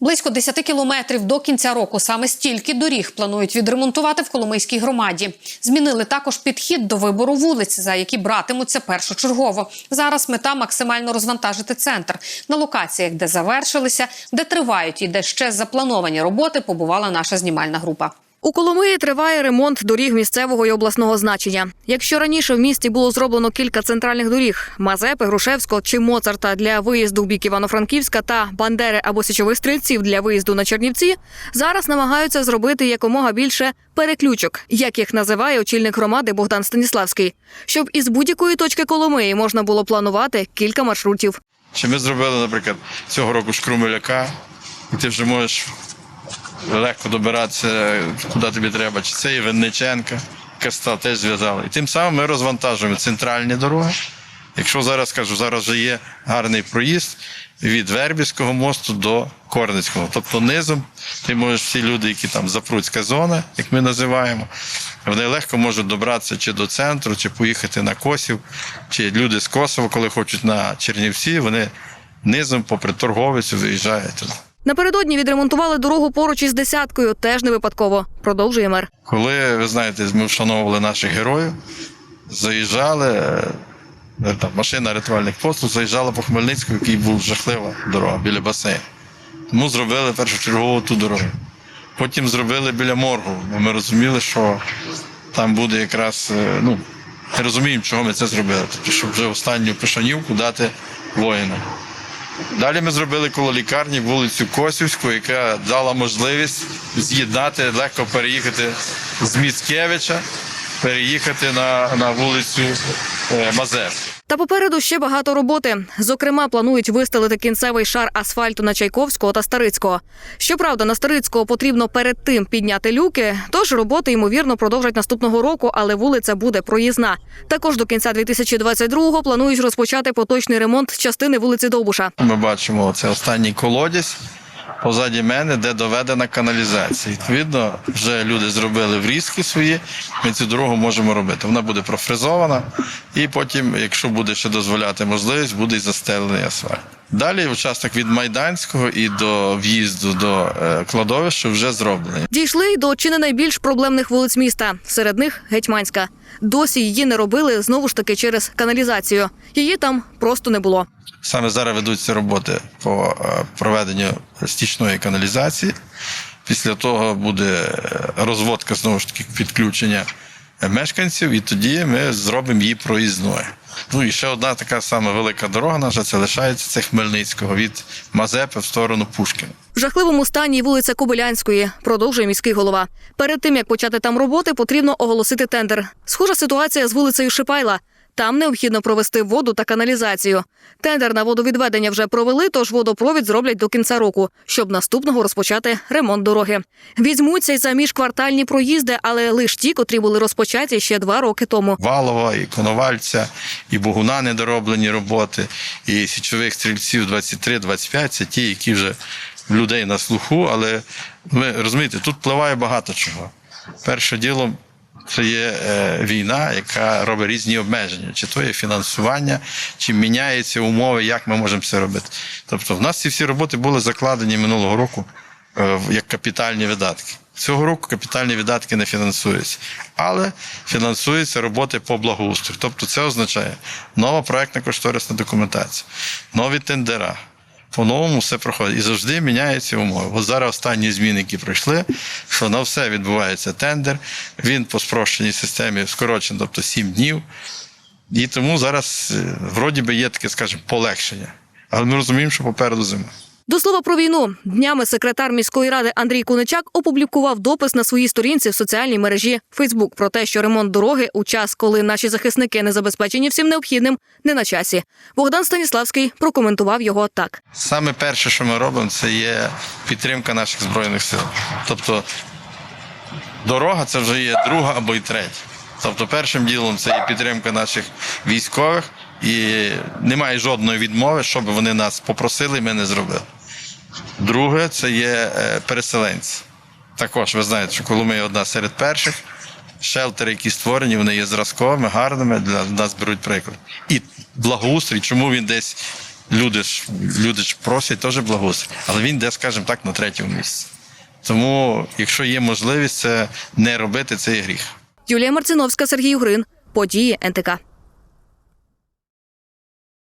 Близько 10 кілометрів до кінця року саме стільки доріг планують відремонтувати в Коломийській громаді. Змінили також підхід до вибору вулиць, за які братимуться першочергово. Зараз мета максимально розвантажити центр. На локаціях, де завершилися, де тривають і де ще заплановані роботи, побувала наша знімальна група. У Коломиї триває ремонт доріг місцевого і обласного значення. Якщо раніше в місті було зроблено кілька центральних доріг Мазепи, Грушевського чи Моцарта для виїзду в бік Івано-Франківська та Бандери або січових стрільців для виїзду на Чернівці, зараз намагаються зробити якомога більше переключок, як їх називає очільник громади Богдан Станіславський, щоб із будь-якої точки Коломиї можна було планувати кілька маршрутів. Чи ми зробили, наприклад, цього року Шкрумеляка, і ти вже можеш легко добиратися, куди тобі треба. Чи це і Винниченка, Каста теж зв'язали. І тим самим ми розвантажуємо центральні дороги. Якщо зараз кажу, зараз вже є гарний проїзд від Вербівського мосту до Корницького. Тобто низом ти можеш всі люди, які там Запруцька зона, як ми називаємо, вони легко можуть добратися чи до центру, чи поїхати на Косів, чи люди з Косова, коли хочуть на Чернівці, вони низом попри торговицю виїжджають туди. Напередодні відремонтували дорогу поруч із десяткою, теж не випадково. Продовжує мер. Коли, ви знаєте, ми вшановували наших героїв, заїжджали, е, там, машина рятувальних послуг заїжджала по Хмельницькому, який був жахлива дорога біля басейну. Тому зробили першочергово ту дорогу. Потім зробили біля моргу, бо ми розуміли, що там буде якраз, е, ну, не розуміємо, чого ми це зробили. Тобто, щоб вже останню пишанівку дати воїнам. Далі ми зробили коло лікарні вулицю Косівську, яка дала можливість з'єднати, легко переїхати з Міцкевича, переїхати на, на вулицю е, Мазеп. Та попереду ще багато роботи. Зокрема, планують вистелити кінцевий шар асфальту на Чайковського та Старицького. Щоправда, на Старицького потрібно перед тим підняти люки. Тож роботи ймовірно продовжать наступного року, але вулиця буде проїзна. Також до кінця 2022-го планують розпочати поточний ремонт частини вулиці Довбуша. Ми бачимо це останній колодязь позаді мене, де доведена каналізація. Відповідно, вже люди зробили врізки свої. Ми цю дорогу можемо робити. Вона буде профрезована, і потім, якщо буде ще дозволяти можливість, буде і застелений асфальт. Далі участок від Майданського і до в'їзду до е, кладовища вже зроблений. Дійшли й до чи не найбільш проблемних вулиць міста. Серед них Гетьманська. Досі її не робили знову ж таки через каналізацію. Її там просто не було. Саме зараз ведуться роботи по е, проведенню стічної каналізації. Після того буде е, розводка знову ж таки підключення мешканців, і тоді ми зробимо її проїзною. Ну і ще одна така сама велика дорога наша це лишається це Хмельницького від Мазепи в сторону Пушкіна. В жахливому стані вулиця Кобилянської, продовжує міський голова. Перед тим як почати там роботи, потрібно оголосити тендер. Схожа ситуація з вулицею Шипайла. Там необхідно провести воду та каналізацію. Тендер на водовідведення вже провели, тож водопровід зроблять до кінця року, щоб наступного розпочати ремонт дороги. Візьмуться й за міжквартальні проїзди, але лише ті, котрі були розпочаті ще два роки тому. Валова, і Коновальця, і Богуна недороблені роботи, і січових стрільців 23-25 це ті, які вже людей на слуху, але ви розумієте, тут впливає багато чого. Перше діло. Це є е, війна, яка робить різні обмеження, чи то є фінансування, чи міняються умови, як ми можемо це робити. Тобто, в нас ці всі роботи були закладені минулого року е, як капітальні видатки. Цього року капітальні видатки не фінансуються, але фінансуються роботи по благоустрою. Тобто це означає нова проектна кошторисна документація, нові тендера. По-новому все проходить і завжди міняються умови. От зараз останні зміни, які пройшли, що на все відбувається тендер. Він по спрощеній системі скорочений, тобто 7 днів. І тому зараз е, вроді би є таке, скажімо, полегшення. Але ми розуміємо, що попереду зима. До слова про війну днями секретар міської ради Андрій Куничак опублікував допис на своїй сторінці в соціальній мережі Фейсбук про те, що ремонт дороги у час, коли наші захисники не забезпечені всім необхідним, не на часі. Богдан Станіславський прокоментував його так. Саме перше, що ми робимо, це є підтримка наших збройних сил. Тобто дорога це вже є друга або й третя. Тобто, першим ділом це є підтримка наших військових, і немає жодної відмови, щоб вони нас попросили, ми не зробили. Друге, це є е, переселенці. Також ви знаєте, що Коломия одна серед перших. Шелтери, які створені, вони є зразковими, гарними, для нас беруть приклад. І благоустрій, чому він десь люди ж, люди ж просять теж благоустрій, але він йде, скажімо так, на третьому місці. Тому, якщо є можливість, це не робити цей гріх. Юлія Марциновська, Сергій Угрин. Події НТК.